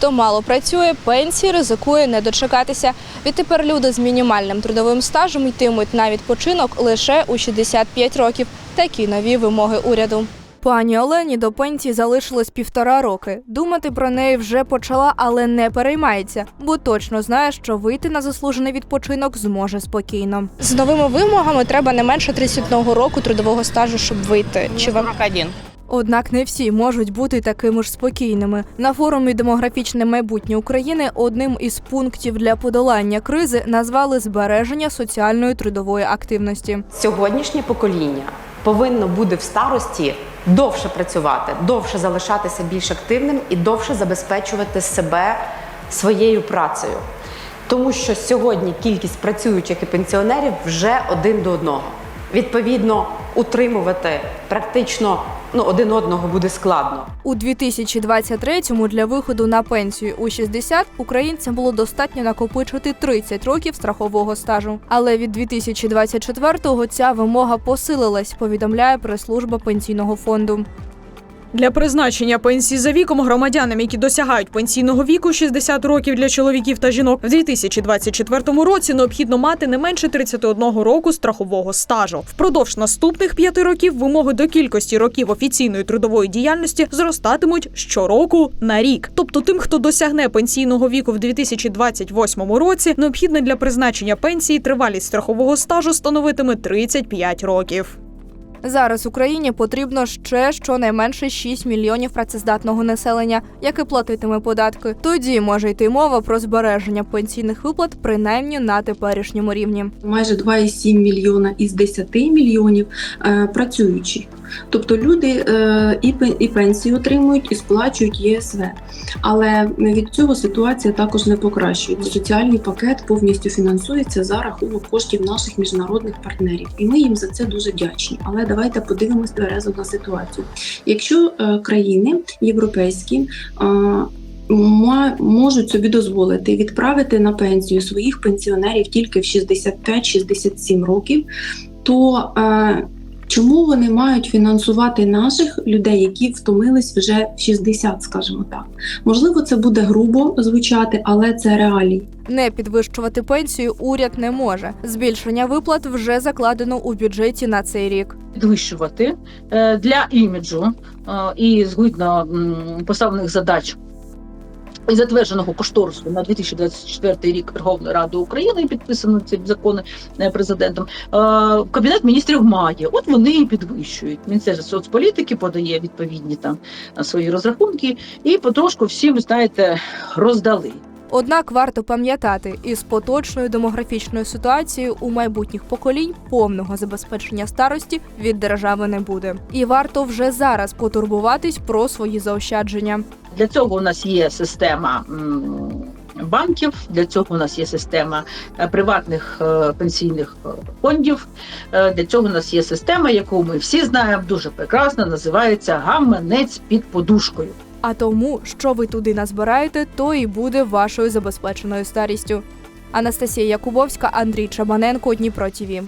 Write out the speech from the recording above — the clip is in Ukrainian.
Хто мало працює, пенсії ризикує не дочекатися. Відтепер люди з мінімальним трудовим стажем йтимуть на відпочинок лише у 65 років. Такі нові вимоги уряду. Пані Олені до пенсії залишилось півтора роки. Думати про неї вже почала, але не переймається, бо точно знає, що вийти на заслужений відпочинок зможе спокійно. З новими вимогами треба не менше 31 року трудового стажу, щоб вийти. Чи вам 41. Однак не всі можуть бути такими ж спокійними. На форумі Демографічне майбутнє України одним із пунктів для подолання кризи назвали збереження соціальної трудової активності. Сьогоднішнє покоління повинно буде в старості довше працювати, довше залишатися більш активним і довше забезпечувати себе своєю працею. Тому що сьогодні кількість працюючих і пенсіонерів вже один до одного. Відповідно, утримувати практично ну, один одного буде складно. У 2023-му для виходу на пенсію у 60 українцям було достатньо накопичити 30 років страхового стажу. Але від 2024-го ця вимога посилилась, повідомляє прес-служба пенсійного фонду. Для призначення пенсії за віком громадянам, які досягають пенсійного віку 60 років для чоловіків та жінок, в 2024 році необхідно мати не менше 31 року страхового стажу. Впродовж наступних п'яти років вимоги до кількості років офіційної трудової діяльності зростатимуть щороку на рік. Тобто, тим, хто досягне пенсійного віку в 2028 році, необхідна для призначення пенсії тривалість страхового стажу становитиме 35 років. Зараз Україні потрібно ще щонайменше 6 мільйонів працездатного населення, яке платитиме податки. Тоді може йти мова про збереження пенсійних виплат принаймні на теперішньому рівні. майже 2,7 мільйона із 10 мільйонів е, працюючі. Тобто люди е, і, пен- і пенсію отримують, і сплачують ЄСВ. Але від цього ситуація також не покращується. Соціальний пакет повністю фінансується за рахунок коштів наших міжнародних партнерів, і ми їм за це дуже вдячні. Але давайте подивимось тверезо на ситуацію. Якщо е, країни європейські е, можуть собі дозволити відправити на пенсію своїх пенсіонерів тільки в 65-67 років, то чому вони мають фінансувати наших людей, які втомились вже в 60, скажімо так? Можливо, це буде грубо звучати, але це реалії. Не підвищувати пенсію уряд не може. Збільшення виплат вже закладено у бюджеті на цей рік. підвищувати е, для іміджу е, і згідно поставлених задач. І затвердженого кошторису на 2024 рік Верховної Ради України підписано ці закони е, президентом. е, Кабінет міністрів має. От вони і підвищують. Міністерство соцполітики подає відповідні там е, свої розрахунки, і потрошку всі, ви знаєте, роздали. Однак варто пам'ятати, із поточною демографічною ситуацією у майбутніх поколінь повного забезпечення старості від держави не буде. І варто вже зараз потурбуватись про свої заощадження. Для цього у нас є система банків, для цього у нас є система е, приватних е, пенсійних е, фондів. Для цього у нас є система, яку ми всі знаємо дуже прекрасно, називається гаманець під подушкою. А тому, що ви туди назбираєте, то і буде вашою забезпеченою старістю. Анастасія Якубовська, Андрій Чабаненко, Дніпро ТІВІ.